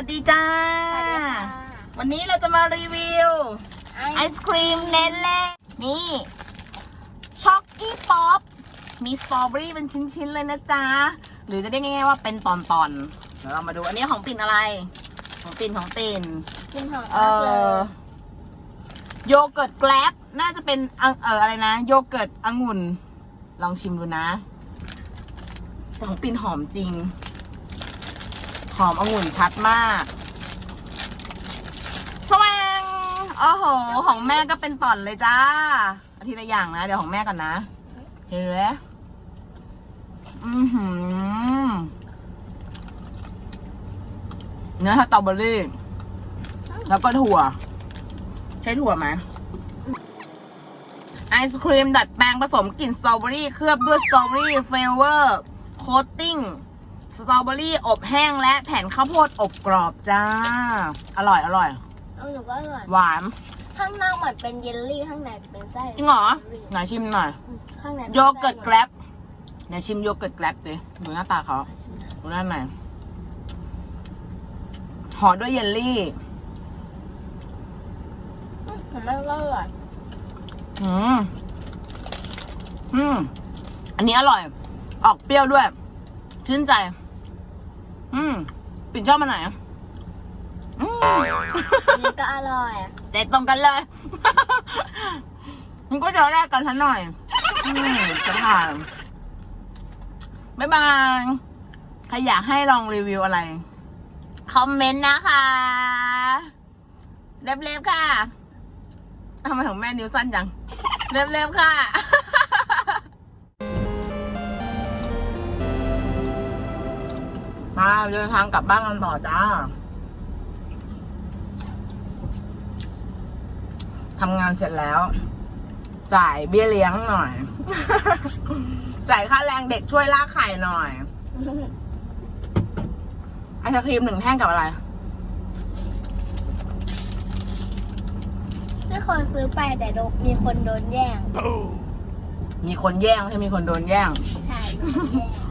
วัสดีจ้าสวัสดีค่ะวันนี้เราจะมารีวิว ไอศครีมเนเล่นี่ ช็อกกี้ป๊อป มีสตรอเบอรี่เป็นชิ้น ๆ เลยนะจ๊ะ หรือจะได้ง่ายๆว่าเป็นตอนๆเดี๋ยวเรามาดูอันนี้ของปิ่นอะไร ของปิ่นของปิ่นกินหอมเอมากเลยอโยเกิร์ตแกลบน่าจะเป็นอังเอออะไรนะ โยเกิร์ตองุ่น ลองชิมดูนะแต่ของปิ่นหอมจริง หอมองุ่นชัดมากสว่างโอ้โห ของแม่ก็เป็นต่อนเลยจ้าอาทีละอย่างนะ เดี๋ยวของแม่ก่อนนะ เห็นไหมอือหือเนื้อสตรอเบอรี่ แล้วก็ถั่ว ใช้ถั่วไหมไอศครีมดัดแปลงผสมกลิ่นสตรอเบอรี่ เคลือบด้วยสตรอเบอรี่เฟลเวอร์ โคตติ้ง สตรอเบอรี่อบแห้งและแผ่นข้าวโพดอบกรอบจ้า อร่อยอร่อย เอาหนูก็อร่อยหวาน ข้างนอกเหมือนเป็นเยลลี่ข้างในเป็นไส้จริงเหรอ ไหนชิมหน่อย ข้างในป็นโยเกิร์ตแกลบไหนชิมโยเกิร์ตแกลบดิดูหน้าตาเขา ดูด้านในห่อด้วยเยลลี่ผมไม่ก็อร่อยอืมอืมอันนี้อร่อย ออกเปรี้ยวด้วย ชื่นใจ อืม ปิ่นชอบมาไหนอะอืมอันนี้ก็อร่อยใจตรงกันเลย มันก็จะแรกกันทันหน่อยอืมจะผ่านบ๊ายบายใครอยากให้ลองรีวิวอะไร คอมเมนต์นะคะเร็วๆค่ะทำไมของแม่นิ้วสั้นจังเร็วๆค่ะ มาเดินทางกลับบ้านกันต่อจ้าทำงานเสร็จแล้ว จ่ายเบี้ยเลี้ยงหน่อย จ่ายค่าแรงเด็กช่วยลากไข่หน่อยไอศครีมหนึ่งแท่งกับอะไรไม่คนซื้อไปแต่โดนมีคนโดนแย่ง มีคนแย่งใช่ไหมมีคนโดนแย่ง ใช่โดนแย่ง